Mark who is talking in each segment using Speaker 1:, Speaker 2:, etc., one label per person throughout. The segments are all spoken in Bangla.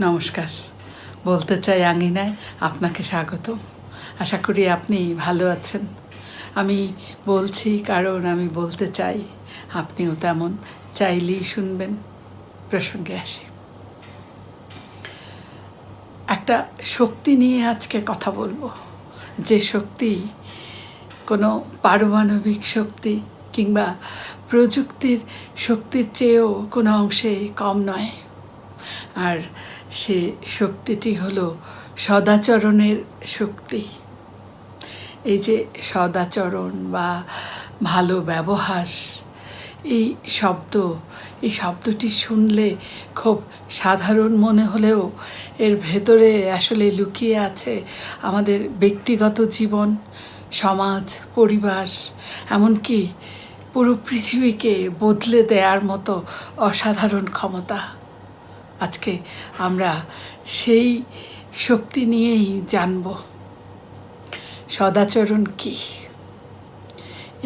Speaker 1: নমস্কার। বলতে চাই আঙিনায় আপনাকে স্বাগত আশা করি আপনি ভালো আছেন। আমি বলছি কারণ আমি বলতে চাই, আপনিও তেমন চাইলেই শুনবেন। প্রসঙ্গে আসি। একটা শক্তি নিয়ে আজকে কথা বলব। যে শক্তি কোনো পারমাণবিক শক্তি কিংবা প্রযুক্তির শক্তির চেয়েও কোনো অংশে কম নয়। আর সে শক্তিটি হলো সদাচরণের শক্তি। এই যে সদাচরণ বা ভালো ব্যবহার, এই শব্দ, এই শব্দটি শুনলে খুব সাধারণ মনে হলেও এর ভেতরে আসলে লুকিয়ে আছে আমাদের ব্যক্তিগত জীবন, সমাজ, পরিবার, এমনকি পুরো পৃথিবীকে বদলে দেওয়ার মতো অসাধারণ ক্ষমতা। আজকে আমরা সেই শক্তি নিয়েই জানব, সদাচরণ কি?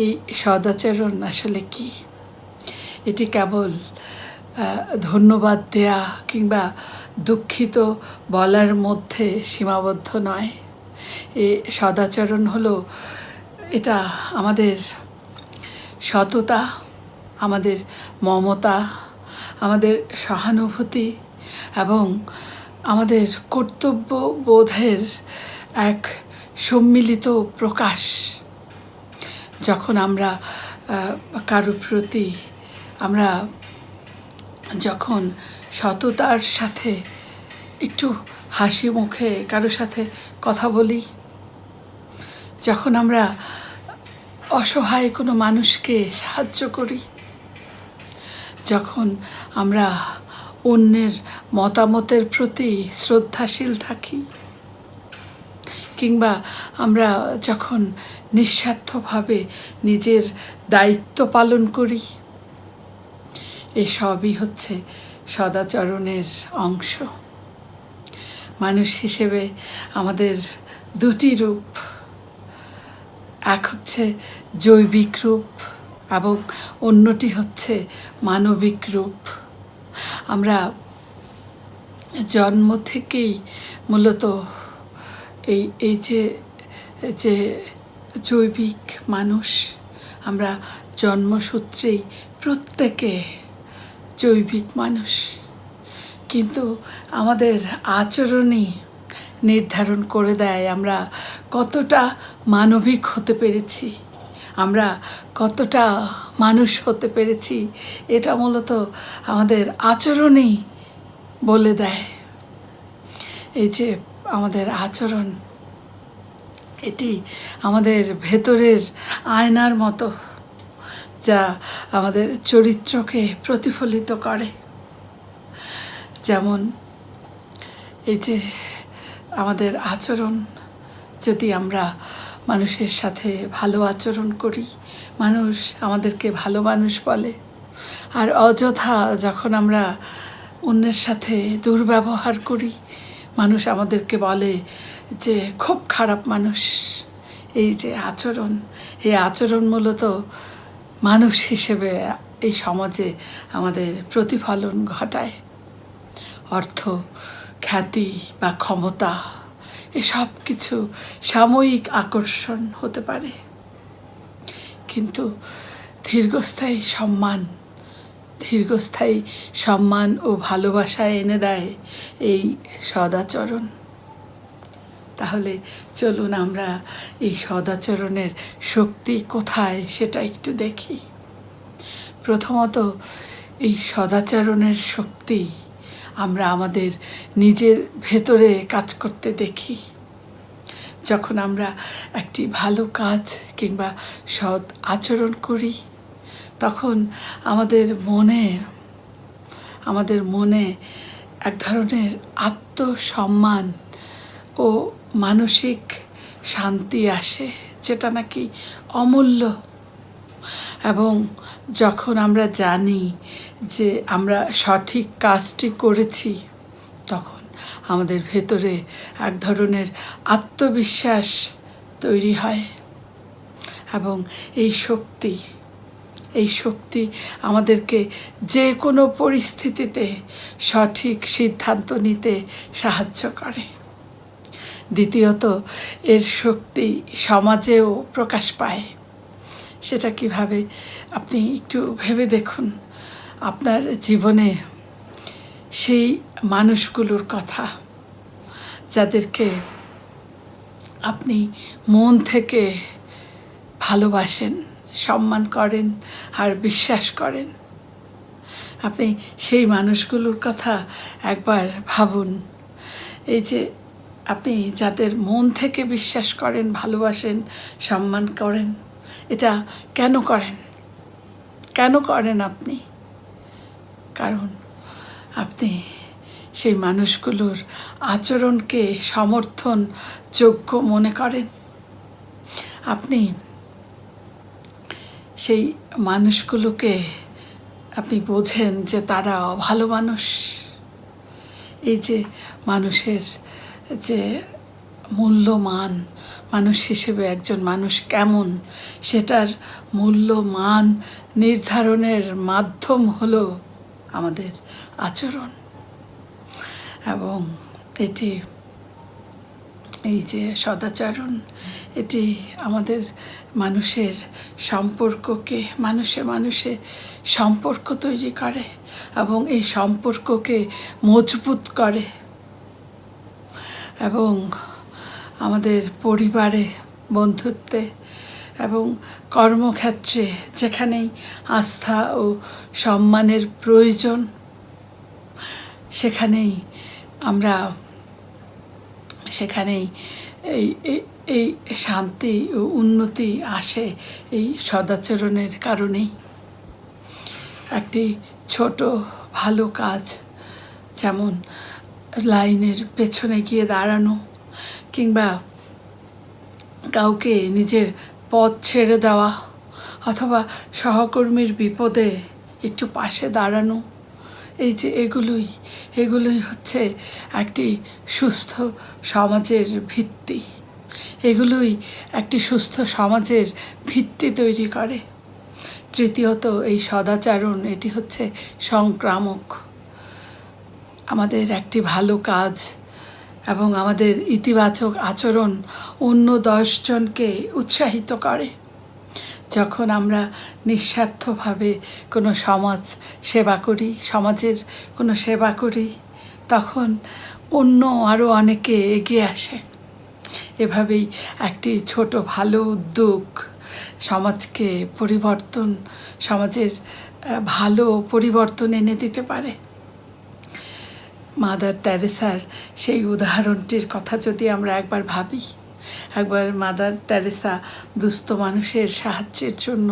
Speaker 1: এই সদাচরণ আসলে কি? এটি কেবল ধন্যবাদ দেয়া কিংবা দুঃখিত বলার মধ্যে সীমাবদ্ধ নয়। এ সদাচরণ হলো, এটা আমাদের সততা, আমাদের মমতা আমাদের সহানুভূতি এবং আমাদের কর্তব্য বোধের এক সম্মিলিত প্রকাশ। যখন আমরা কারোর প্রতি আমরা যখন সততার সাথে একটু হাসি মুখে কারোর সাথে কথা বলি, যখন আমরা অসহায় কোনো মানুষকে সাহায্য করি যখন আমরা অন্যের মতামতের প্রতি শ্রদ্ধাশীল থাকি, কিংবা আমরা যখন নিঃস্বার্থভাবে নিজের দায়িত্ব পালন করি, এসবই হচ্ছে সদাচরণের অংশ। মানুষ হিসেবে আমাদের দুটি রূপ, এক হচ্ছে জৈবিক রূপ এবং অন্যটি হচ্ছে মানবিক রূপ। আমরা জন্ম থেকেই মূলত এই এই যে যে জৈবিক মানুষ, আমরা জন্মসূত্রেই প্রত্যেকে জৈবিক মানুষ। কিন্তু আমাদের আচরণই নির্ধারণ করে দেয় আমরা কতটা মানবিক হতে পেরেছি। আমরা কতটা মানুষ হতে পেরেছি, এটা মূলত আমাদের আচরণই বলে দেয়। এই যে আমাদের আচরণ, এটি আমাদের ভেতরের আয়নার মতো যা আমাদের চরিত্রকে প্রতিফলিত করে। যেমন এই যে আমাদের আচরণ, যদি আমরা মানুষের সাথে ভালো আচরণ করি। মানুষ আমাদেরকে ভালো মানুষ বলে। আর অযথা যখন আমরা অন্যের সাথে দুর্ব্যবহার করি, মানুষ আমাদেরকে বলে যে, খুব খারাপ মানুষ। এই যে আচরণ, এই আচরণ মূলত মানুষ হিসেবে এই সমাজে আমাদের প্রতিফলন ঘটায়। অর্থ, খ্যাতি বা ক্ষমতা এসব কিছু সাময়িক আকর্ষণ হতে পারে। কিন্তু দীর্ঘস্থায়ী সম্মান দীর্ঘস্থায়ী সম্মান ও ভালোবাসা এনে দেয় এই সদাচরণ। তাহলে চলুন আমরা এই সদাচরণের শক্তি কোথায় সেটা একটু দেখি। প্রথমত এই সদাচরণের শক্তি আমরা আমাদের নিজের ভেতরে কাজ করতে দেখি। যখন আমরা একটি ভালো কাজ কিংবা সৎ আচরণ করি, তখন আমাদের মনে আমাদের মনে এক ধরনের আত্মসম্মান ও মানসিক শান্তি আসে, যেটা নাকি অমূল্য। এবং যখন আমরা জানি যে আমরা সঠিক কাজটি করেছি, তখন আমাদের ভেতরে এক ধরনের আত্মবিশ্বাস তৈরি হয় এবং এই শক্তি এই শক্তি আমাদেরকে যে কোনো পরিস্থিতিতে সঠিক সিদ্ধান্ত নিতে সাহায্য করে। দ্বিতীয়ত, এর শক্তি সমাজেও প্রকাশ পায়। সেটা কীভাবে? আপনি একটু ভেবে দেখুন। আপনার জীবনে সেই মানুষগুলোর কথা যাদেরকে আপনি মন থেকে ভালোবাসেন, সম্মান করেন আর বিশ্বাস করেন। আপনি সেই মানুষগুলোর কথা একবার ভাবুন। এই যে আপনি যাদের মন থেকে বিশ্বাস করেন, ভালোবাসেন, সম্মান করেন এটা কেন করেন? কেন করেন আপনি? কারণ আপনি সেই মানুষগুলোর আচরণকে সমর্থন যোগ্য মনে করেন। আপনি সেই মানুষগুলোকে আপনি বোঝেন যে তারা ভালো মানুষ। এই যে মানুষের যে মূল্যমান মানুষ হিসেবে একজন মানুষ কেমন? সেটার মূল্যমান নির্ধারণের মাধ্যম হলো আমাদের আচরণ। এবং এটি, এই যে সদাচরণ, এটি আমাদের মানুষের সম্পর্ককে, মানুষে মানুষে সম্পর্ক তৈরি করে এবং এই সম্পর্ককে মজবুত করে। এবং আমাদের পরিবারে, বন্ধুত্বে এবং কর্মক্ষেত্রে যেখানেই আস্থা ও সম্মানের প্রয়োজন, সেখানেই আমরা, সেখানেই এই, এই- শান্তি ও উন্নতি আসে এই সদাচরণের কারণেই। একটি ছোট, ভালো কাজ, যেমন লাইনের পেছনে গিয়ে দাঁড়ানো কিংবা কাউকে নিজের পথ ছেড়ে দেওয়া অথবা সহকর্মীর বিপদে একটু পাশে দাঁড়ানো, এই যে এগুলোই এগুলোই হচ্ছে একটি সুস্থ সমাজের ভিত্তি। এগুলোই একটি সুস্থ সমাজের ভিত্তি তৈরি করে। তৃতীয়ত, এই সদাচারণ, এটি হচ্ছে সংক্রামক। আমাদের একটি ভালো কাজ এবং আমাদের ইতিবাচক আচরণ অন্য দশজনকে উৎসাহিত করে। যখন আমরা নিঃস্বার্থভাবে কোনো সমাজ সেবা করি, সমাজের কোনো সেবা করি, তখন অন্য আরও অনেকে এগিয়ে আসে। এভাবেই একটি ছোট ভালো উদ্যোগ সমাজকে পরিবর্তন, সমাজের ভালো পরিবর্তন এনে দিতে পারে। মাদার তেরেসার সেই উদাহরণটির কথা যদি আমরা একবার ভাবি, একবার মাদার তেরেসা দুস্থ মানুষের সাহায্যের জন্য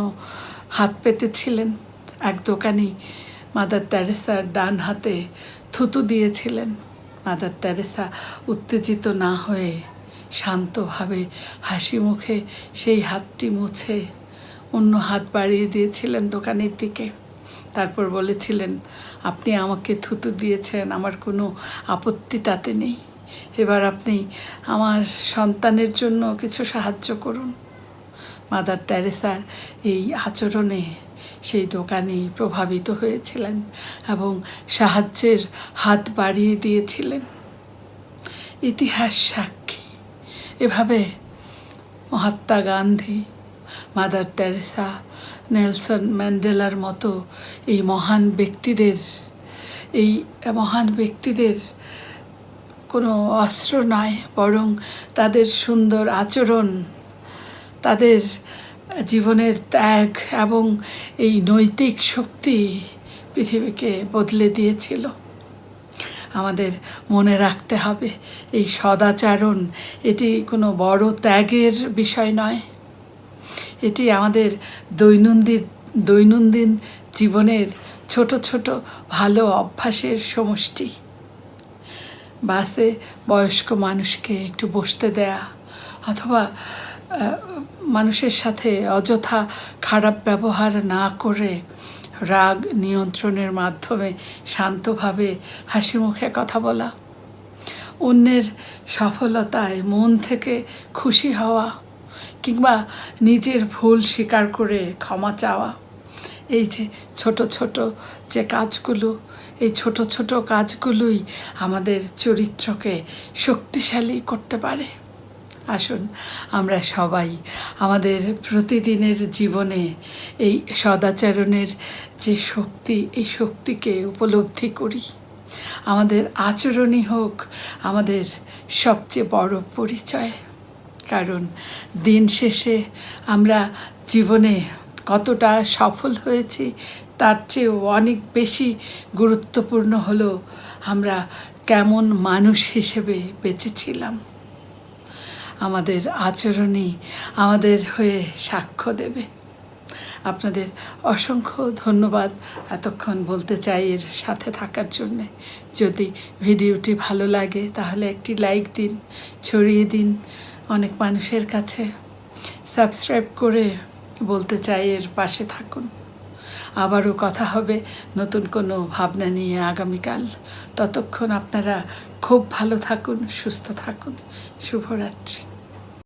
Speaker 1: হাত পেতেছিলেন, এক দোকানি মাদার তেরেসার ডান হাতে থুতু দিয়েছিলেন। মাদার তেরেসা উত্তেজিত না হয়ে শান্তভাবে হাসি মুখে সেই হাতটি মুছে অন্য হাত বাড়িয়ে দিয়েছিলেন দোকানের দিকে। তারপর বলেছিলেন, আপনি আমাকে থুতু দিয়েছেন, আমার কোনো আপত্তি তাতে নেই। এবার আপনি আমার সন্তানের জন্য কিছু সাহায্য করুন। মাদার তেরেসার এই আচরণে সেই দোকানে প্রভাবিত হয়েছিলেন এবং সাহায্যের হাত বাড়িয়ে দিয়েছিলেন। ইতিহাস সাক্ষী। এভাবে Mahatma Gandhi, Mother Teresa Nelson ম্যান্ডেলার মতো এই মহান ব্যক্তিদের, এই মহান ব্যক্তিদের কোনো অস্ত্র নয়, বরং তাদের সুন্দর আচরণ, তাদের জীবনের ত্যাগ এবং এই নৈতিক শক্তি পৃথিবীকে বদলে দিয়েছিল। আমাদের মনে রাখতে হবে, এই সদাচারণ এটি কোনো বড় ত্যাগের বিষয় নয়। এটি আমাদের দৈনন্দিন দৈনন্দিন জীবনের ছোট ছোট ভালো অভ্যাসের সমষ্টি। বাসে বয়স্ক মানুষকে একটু বসতে দেয়া অথবা মানুষের সাথে অযথা খারাপ ব্যবহার না করে রাগ নিয়ন্ত্রণের মাধ্যমে শান্তভাবে হাসি মুখে কথা বলা, অন্যের সফলতায় মন থেকে খুশি হওয়া কিংবা নিজের ভুল স্বীকার করে ক্ষমা চাওয়া। এই যে ছোট ছোট যে কাজগুলো, এই ছোট ছোট কাজগুলোই আমাদের চরিত্রকে শক্তিশালী করতে পারে। আসুন, আমরা সবাই আমাদের প্রতিদিনের জীবনে এই সদাচরণের যে শক্তি, এই শক্তিকে উপলব্ধি করি। আমাদের আচরণই হোক আমাদের সবচেয়ে বড় পরিচয়। কারণ দিন শেষে আমরা জীবনে কতটা সফল হয়েছি, তার চেয়েও অনেক বেশি গুরুত্বপূর্ণ হলো আমরা কেমন মানুষ হিসেবে বেঁচেছিলাম। আমাদের আচরণই আমাদের হয়ে সাক্ষ্য দেবে। আপনাদের অসংখ্য ধন্যবাদ এতক্ষণ বলতে চাই এর সাথে থাকার জন্যে। যদি ভিডিওটি ভালো লাগে তাহলে একটি লাইক দিন, ছড়িয়ে দিন অনেক মানুষের কাছে সাবস্ক্রাইব করে বলতে চাই এর পাশে থাকুন। আবারও কথা হবে নতুন কোনো ভাবনা নিয়ে আগামীকাল। ততক্ষণ আপনারা খুব ভালো থাকুন, সুস্থ থাকুন। শুভরাত্রি।